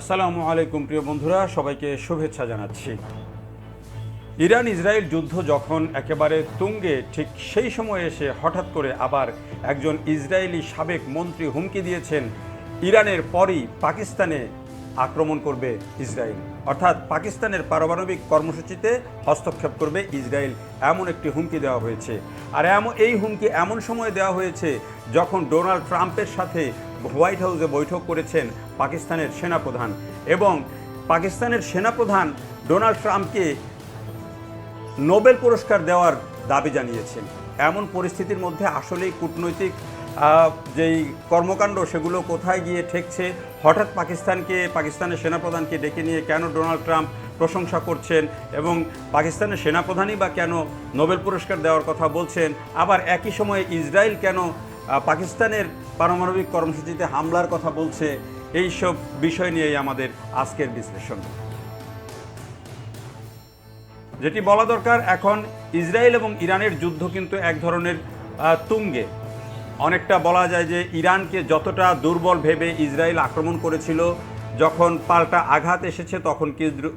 আসসালামু আলাইকুম, প্রিয় বন্ধুরা, সবাইকে শুভেচ্ছা জানাচ্ছি। ইরান ইসরায়েল যুদ্ধ যখন একেবারে তুঙ্গে, ঠিক সেই সময় এসে হঠাৎ করে আবার একজন ইসরায়েলি সাবেক মন্ত্রী হুমকি দিয়েছেন, ইরানের পরই পাকিস্তানে আক্রমণ করবে ইসরায়েল। অর্থাৎ পাকিস্তানের পারমাণবিক কর্মসূচিতে হস্তক্ষেপ করবে ইসরায়েল, এমন একটি হুমকি দেওয়া হয়েছে। আর এমন, এই হুমকি এমন সময় দেওয়া হয়েছে যখন ডোনাল্ড ট্রাম্পের সাথে হোয়াইট হাউসে বৈঠক করেছেন পাকিস্তানের সেনাপ্রধান এবং পাকিস্তানের সেনাপ্রধান ডোনাল্ড ট্রাম্পকে নোবেল পুরস্কার দেওয়ার দাবি জানিয়েছেন। এমন পরিস্থিতির মধ্যে আসলেই কূটনৈতিক যেই কর্মকাণ্ড সেগুলো কোথায় গিয়ে ঠেকছে, হঠাৎ পাকিস্তানকে, পাকিস্তানের সেনাপ্রধানকে ডেকে নিয়ে কেন ডোনাল্ড ট্রাম্প প্রশংসা করছেন এবং পাকিস্তানের সেনাপ্রধানই বা কেন নোবেল পুরস্কার দেওয়ার কথা বলছেন, আবার একই সময়ে ইসরায়েল কেন পাকিস্তানের পারমাণবিক কর্মসূচিতে হামলার কথা বলছে এই সব বিষয় নিয়েই আমাদের আজকের বিশ্লেষণ। যেটি বলা দরকার, এখন ইসরায়েল এবং ইরানের যুদ্ধ কিন্তু এক ধরনের তুঙ্গে। অনেকটা বলা যায় যে ইরানকে যতটা দুর্বল ভেবে ইসরায়েল আক্রমণ করেছিল, যখন পাল্টা আঘাত এসেছে, তখন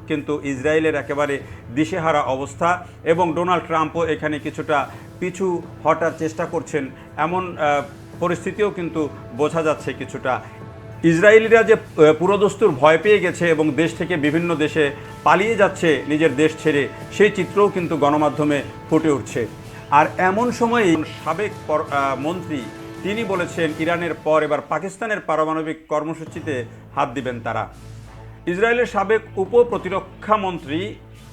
কিন্তু- ইসরায়েলের একেবারে দিশেহারা অবস্থা এবং ডোনাল্ড ট্রাম্পও এখানে কিছুটা পিছু হটার চেষ্টা করছেন, এমন পরিস্থিতিও কিন্তু বোঝা যাচ্ছে কিছুটা। ইসরায়েলিরা যে পুরোদস্তুর ভয় পেয়ে গেছে এবং দেশ থেকে বিভিন্ন দেশে পালিয়ে যাচ্ছে নিজের দেশ ছেড়ে, সেই চিত্রও কিন্তু গণমাধ্যমে ফুটে উঠছে। আর এমন সময়ে সাবেক মন্ত্রী, তিনি বলেছেন, ইরানের পর এবার পাকিস্তানের পারমাণবিক কর্মসূচিতে হাত দিবেন তারা। ইসরায়েলের সাবেক উপ প্রতিরক্ষা মন্ত্রী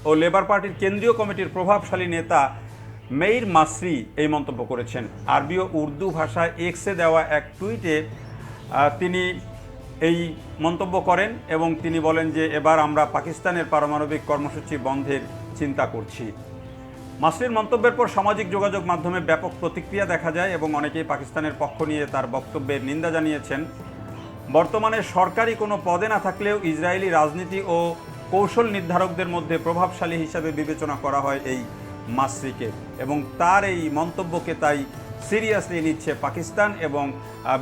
ও লেবার পার্টির কেন্দ্রীয় কমিটির প্রভাবশালী নেতা মেইর মাসরি এই মন্তব্য করেছেন। আরবি ও উর্দু ভাষায় এক্সে দেওয়া এক টুইটে তিনি এই মন্তব্য করেন এবং তিনি বলেন যে, এবার আমরা পাকিস্তানের পারমাণবিক কর্মসূচি বন্ধের চিন্তা করছি। মাসরির মন্তব্যের পর সামাজিক যোগাযোগ মাধ্যমে ব্যাপক প্রতিক্রিয়া দেখা যায় এবং অনেকেই পাকিস্তানের পক্ষ নিয়ে তার বক্তব্যের নিন্দা জানিয়েছেন। বর্তমানে সরকারি কোনো পদে না থাকলেও ইসরায়েলি রাজনীতি ও কৌশল নির্ধারকদের মধ্যে প্রভাবশালী হিসাবে বিবেচনা করা হয় এই মাসরিকে এবং তার এই মন্তব্যকে তাই সিরিয়াসলি নিচ্ছে পাকিস্তান এবং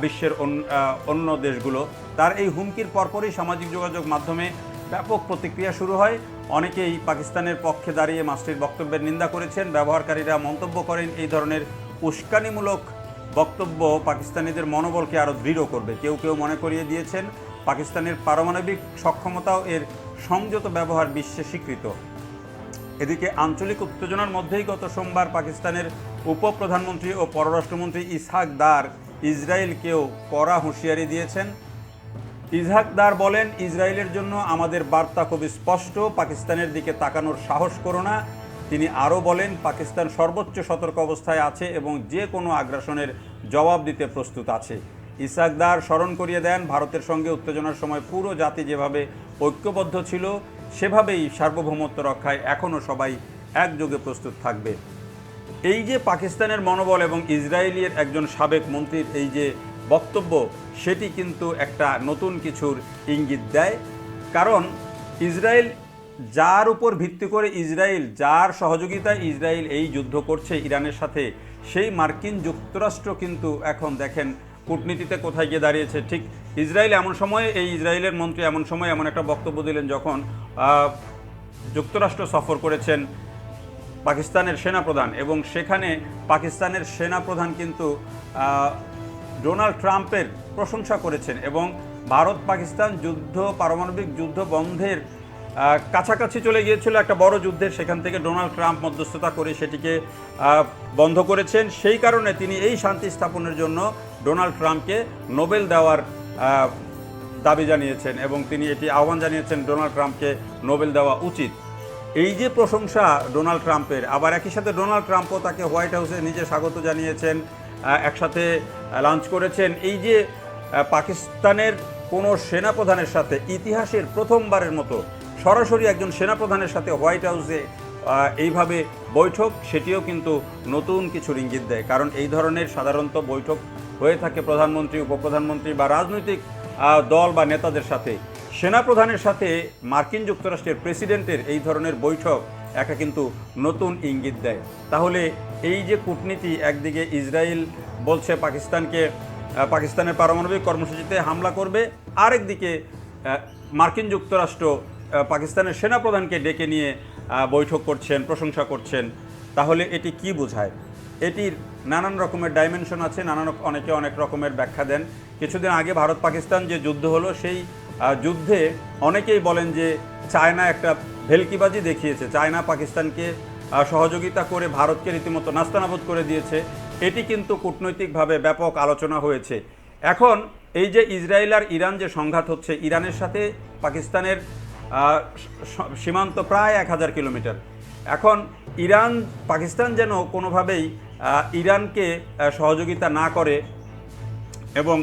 বিশ্বের অন- অন্য দেশগুলো। তার এই হুমকির পরপরই সামাজিক যোগাযোগ মাধ্যমে ব্যাপক প্রতিক্রিয়া শুরু হয়। অনেকেই পাকিস্তানের পক্ষে দাঁড়িয়ে মাসরির বক্তব্যের নিন্দা করেছেন। ব্যবহারকারীরা মন্তব্য করেন, এই ধরনের উস্কানিমূলক বক্তব্য পাকিস্তানিদের মনোবলকে আরও দৃঢ় করবে। কেউ কেউ মনে করিয়ে দিয়েছেন, পাকিস্তানের পারমাণবিক সক্ষমতাও এর সংযত ব্যবহার বিশ্বে স্বীকৃত। এদিকে আঞ্চলিক উত্তেজনার মধ্যেই গত সোমবার পাকিস্তানের উপপ্রধানমন্ত্রী ও পররাষ্ট্রমন্ত্রী ইসহাক দার ইসরায়েলকেও কড়া হুঁশিয়ারি দিয়েছেন। ইসহাক দার বলেন, ইসরায়েলের জন্য আমাদের বার্তা খুবই স্পষ্ট, পাকিস্তানের দিকে তাকানোর সাহস করো না। তিনি আরও বলেন, পাকিস্তান সর্বোচ্চ সতর্ক অবস্থায় আছে এবং যে কোনো আগ্রাসনের জবাব দিতে প্রস্তুত আছে। ইসহাক দার স্মরণ করিয়ে দেন, ভারতের সঙ্গে উত্তেজনার সময় পুরো জাতি যেভাবে ঐক্যবদ্ধ ছিল সেভাবেই সার্বভৌমত্ব রক্ষায় এখনও সবাই একযোগে প্রস্তুত থাকবে। এই যে পাকিস্তানের মনোবল এবং ইসরায়েলের একজন সাবেক মন্ত্রীর এই যে বক্তব্য, সেটি কিন্তু একটা নতুন কিছুর ইঙ্গিত দেয়। কারণ ইসরায়েল যার উপর ভিত্তি করে ইসরায়েল, যার সহযোগিতায় ইসরায়েল এই যুদ্ধ করছে ইরানের সাথে, সেই মার্কিন যুক্তরাষ্ট্র কিন্তু এখন দেখেন কূটনীতিতে কোথায় গিয়ে দাঁড়িয়েছে। ঠিক ইসরায়েল এমন সময়ে, এই ইসরায়েলের মন্ত্রী এমন সময় এমন একটা বক্তব্য দিলেন যখন যুক্তরাষ্ট্র সফর করেছেন পাকিস্তানের সেনাপ্রধান এবং সেখানে পাকিস্তানের সেনাপ্রধান কিন্তু ডোনাল্ড ট্রাম্পের প্রশংসা করেছেন এবং ভারত পাকিস্তান যুদ্ধ, পারমাণবিক যুদ্ধ বন্ধের কাছাকাছি চলে গিয়েছিল একটা বড় যুদ্ধের, সেখান থেকে ডোনাল্ড ট্রাম্প মধ্যস্থতা করে সেটিকে বন্ধ করেছেন। সেই কারণে তিনি এই শান্তি স্থাপনের জন্য ডোনাল্ড ট্রাম্পকে নোবেল দেওয়ার দাবি জানিয়েছেন এবং তিনি এটি আহ্বান জানিয়েছেন ডোনাল্ড ট্রাম্পকে নোবেল দেওয়া উচিত। এই যে প্রশংসা ডোনাল্ড ট্রাম্পের, আবার একই সাথে ডোনাল্ড ট্রাম্পও তাকে হোয়াইট হাউসে নিজে স্বাগত জানিয়েছেন একসাথে লাঞ্চ করেছেন। এই যে পাকিস্তানের কোনো সেনাপ্রধানের সাথে ইতিহাসের প্রথমবারের মতো সরাসরি একজন সেনাপ্রধানের সাথে হোয়াইট হাউসে এইভাবে বৈঠক, সেটিও কিন্তু নতুন কিছু ইঙ্গিত দেয়। কারণ এই ধরনের সাধারণত বৈঠক হয়ে থাকে প্রধানমন্ত্রী, উপপ্রধানমন্ত্রী বা রাজনৈতিক দল বা নেতাদের সাথে। সেনাপ্রধানের সাথে মার্কিন যুক্তরাষ্ট্রের প্রেসিডেন্টের এই ধরনের বৈঠক একটা কিন্তু নতুন ইঙ্গিত দেয়। তাহলে এই যে কূটনীতি একদিকে ইসরায়েল বলছে পাকিস্তানকে পাকিস্তানের পারমাণবিক কর্মসূচিতে হামলা করবে, আরেকদিকে মার্কিন যুক্তরাষ্ট্র পাকিস্তানের সেনাপ্রধানকে ডেকে নিয়ে বৈঠক করছেন, প্রশংসা করছেন। তাহলে এটি কি বোঝায়? এটির নানান রকমের ডাইমেনশন আছে, নানান অনেকে অনেক রকমের ব্যাখ্যা দেন। কিছুদিন আগে ভারত পাকিস্তান যে যুদ্ধ হলো, সেই যুদ্ধে অনেকেই বলেন যে চায়না একটা ভেলকিবাজি দেখিয়েছে। চায়না পাকিস্তানকে সহযোগিতা করে ভারতকে রীতিমতো নাস্তানাবুদ করে দিয়েছে। এটি কিন্তু কূটনৈতিকভাবে ব্যাপক আলোচনা হয়েছে। এখন এই যে ইসরায়েল আর ইরান যে সংঘাত হচ্ছে, ইরানের সাথে পাকিস্তানের সীমান্ত প্রায় এক হাজার কিলোমিটার। এখন ইরান পাকিস্তান যেন কোনোভাবেই ইরানকে সহযোগিতা না করে এবং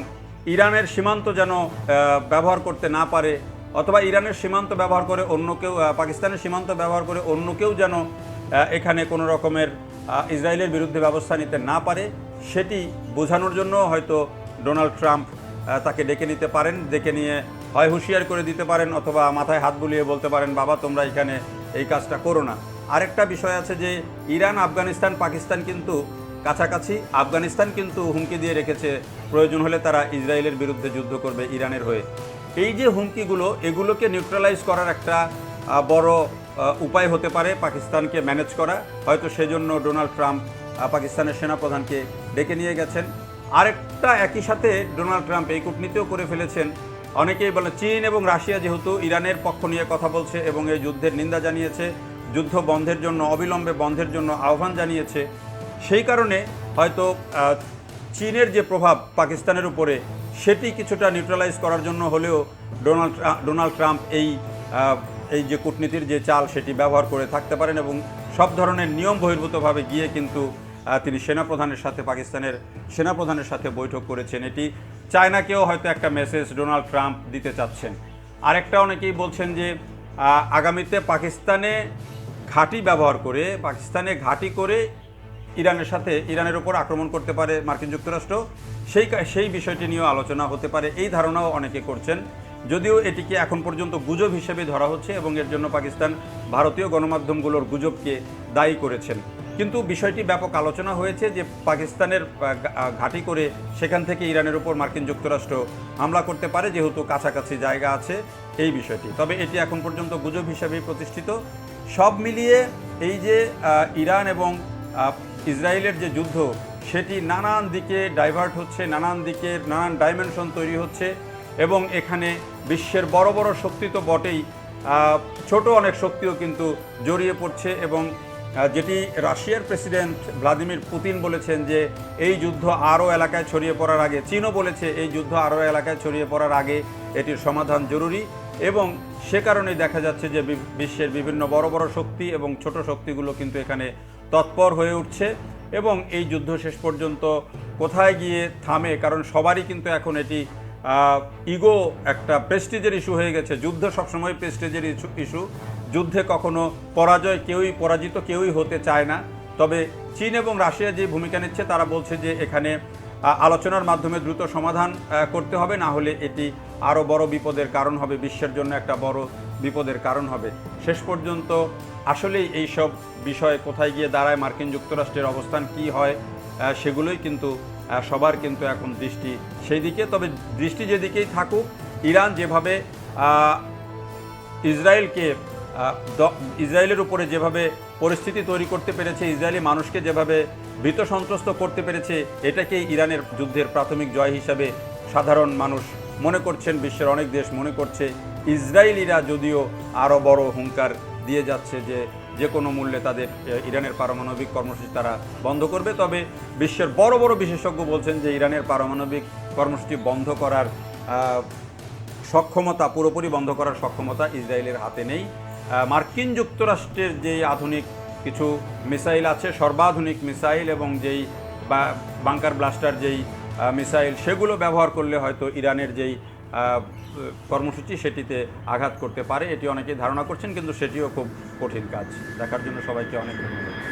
ইরানের সীমান্ত যেন ব্যবহার করতে না পারে অথবা ইরানের সীমান্ত ব্যবহার করে অন্য কেউ পাকিস্তানের সীমান্ত ব্যবহার করে অন্য কেউ যেন এখানে কোনো রকমের ইসরায়েলের বিরুদ্ধে ব্যবস্থা নিতে না পারে, সেটি বোঝানোর জন্য হয়তো ডোনাল্ড ট্রাম্প তাকে ডেকে নিতে পারেন, ডেকে নিয়ে হয় হুঁশিয়ার করে দিতে পারেন অথবা মাথায় হাত বুলিয়ে বলতে পারেন, বাবা, তোমরা এখানে এই কাজটা করো না। আরেকটা বিষয় আছে যে ইরান, আফগানিস্তান, পাকিস্তান কিন্তু কাছাকাছি। আফগানিস্তান কিন্তু হুমকি দিয়ে রেখেছে। প্রয়োজন হলে তারা ইসরায়েলের বিরুদ্ধে যুদ্ধ করবে ইরানের হয়ে। এই যে হুমকিগুলো, এগুলোকে নিউট্রালাইজ করার একটা বড় উপায় হতে পারে পাকিস্তানকে ম্যানেজ করা। হয়তো সেজন্য ডোনাল্ড ট্রাম্প পাকিস্তানের সেনাপ্রধানকে ডেকে নিয়ে গেছেন। আরেকটা একই সাথে ডোনাল্ড ট্রাম্প এই কূটনীতিও করে ফেলেছেন। অনেকেই বলে চীন এবং রাশিয়া যেহেতু ইরানের পক্ষ নিয়ে কথা বলছে এবং এই যুদ্ধের নিন্দা জানিয়েছে যুদ্ধ বন্ধের জন্য, অবিলম্বে বন্ধের জন্য আহ্বান জানিয়েছে। সেই কারণে হয়তো চীনের যে প্রভাব পাকিস্তানের উপরে, সেটি কিছুটা নিউট্রালাইজ করার জন্য হলেও ডোনাল্ড ডোনাল্ড ট্রাম্প এই এই যে কূটনীতির যে চাল, সেটি ব্যবহার করে থাকতে পারেন এবং সব ধরনের নিয়ম বহির্ভূতভাবে গিয়ে কিন্তু তিনি সেনাপ্রধানের সাথে, পাকিস্তানের সেনাপ্রধানের সাথে বৈঠক করেছেন। এটি চায়নাকেও হয়তো একটা মেসেজ ডোনাল্ড ট্রাম্প দিতে চাচ্ছেন। আরেকটা অনেকেই বলছেন যে আগামীতে পাকিস্তানে ঘাঁটি ব্যবহার করে, পাকিস্তানে ঘাঁটি করে ইরানের সাথে, ইরানের ওপর আক্রমণ করতে পারে মার্কিন যুক্তরাষ্ট্র, সেই সেই বিষয়টি নিয়েও আলোচনা হতে পারে। এই ধারণাও অনেকে করছেন। যদিও এটিকে এখন পর্যন্ত গুজব হিসেবে ধরা হচ্ছে এবং এর জন্য পাকিস্তান ভারতীয় গণমাধ্যমগুলোর গুজবকে দায়ী করেছেন। কিন্তু বিষয়টি ব্যাপক আলোচনা হয়েছে যে পাকিস্তানের ঘাঁটি করে সেখান থেকে ইরানের উপর মার্কিন যুক্তরাষ্ট্র হামলা করতে পারে, যেহেতু কাছাকাছি জায়গা আছে এই বিষয়টি। তবে এটি এখন পর্যন্ত গুজব হিসেবেই প্রতিষ্ঠিত। সব মিলিয়ে এই যে ইরান এবং ইসরায়েলের যে যুদ্ধ, সেটি নানান দিকে ডাইভার্ট হচ্ছে, নানান দিকে নানান ডাইমেনশন তৈরি হচ্ছে এবং এখানে বিশ্বের বড় বড় শক্তি তো বটেই ছোট অনেক শক্তিও কিন্তু জড়িয়ে পড়ছে এবং যেটি রাশিয়ার প্রেসিডেন্ট ভ্লাদিমির পুতিন বলেছেন যে, এই যুদ্ধ আরও এলাকায় ছড়িয়ে পড়ার আগে, চীনও বলেছে এই যুদ্ধ আরও এলাকায় ছড়িয়ে পড়ার আগে এটির সমাধান জরুরি। এবং সে কারণেই দেখা যাচ্ছে যে বিশ্বের বিভিন্ন বড় বড় শক্তি এবং ছোট শক্তিগুলো কিন্তু এখানে তৎপর হয়ে উঠছে এবং এই যুদ্ধ শেষ পর্যন্ত কোথায় গিয়ে থামে, কারণ সবারই কিন্তু এখন এটি ইগো একটা প্রেস্টিজের ইস্যু হয়ে গেছে। যুদ্ধ সবসময় প্রেস্টিজের ইস্যু যুদ্ধে কখনো পরাজয় কেউই, পরাজিত কেউই হতে চায় না। তবে চীন এবং রাশিয়া যে ভূমিকা নিচ্ছে, তারা বলছে যে এখানে আলোচনার মাধ্যমে দ্রুত সমাধান করতে হবে, না হলে এটি আরও বড় বিপদের কারণ হবে, বিশ্বের জন্য একটা বড় বিপদের কারণ হবে। শেষ পর্যন্ত আসলেই এই সব বিষয়ে কোথায় গিয়ে দাঁড়ায় মার্কিন যুক্তরাষ্ট্রের অবস্থান, কি হয় সেগুলোই কিন্তু সবার কিন্তু এখন দৃষ্টি সেই দিকে তবে দৃষ্টি যেদিকেই থাকুক, ইরান যেভাবে ইসরায়েলকে ইসরায়েলের উপরে যেভাবে পরিস্থিতি তৈরি করতে পেরেছে, ইসরায়েলি মানুষকে যেভাবে ভীত সন্ত্রস্ত করতে পেরেছে, এটাকেই ইরানের যুদ্ধের প্রাথমিক জয় হিসাবে সাধারণ মানুষ মনে করছেন বিশ্বের অনেক দেশ মনে করছে ইসরায়েলিরা যদিও আরও বড় হুঙ্কার দিয়ে যাচ্ছে যে যে কোনো মূল্যে তাদের ইরানের পারমাণবিক কর্মসূচি তারা বন্ধ করবে। তবে বিশ্বের বড় বড় বিশেষজ্ঞ বলছেন যে ইরানের পারমাণবিক কর্মসূচি বন্ধ করার সক্ষমতা, পুরোপুরি বন্ধ করার সক্ষমতা ইসরায়েলের হাতে নেই। মার্কিন যুক্তরাষ্ট্রের যে আধুনিক কিছু মিসাইল আছে, সর্বাধুনিক মিসাইল এবং যেই বা, বাংকার ব্লাস্টার যেই মিসাইল, সেগুলো ব্যবহার করলে হয়তো ইরানের যেই কর্মসূচি সেটিতে আঘাত করতে পারে। এটি অনেকেই ধারণা করছেন, কিন্তু সেটিও খুব কঠিন কাজ। দেখার জন্য সবাইকে অনেক ধন্যবাদ।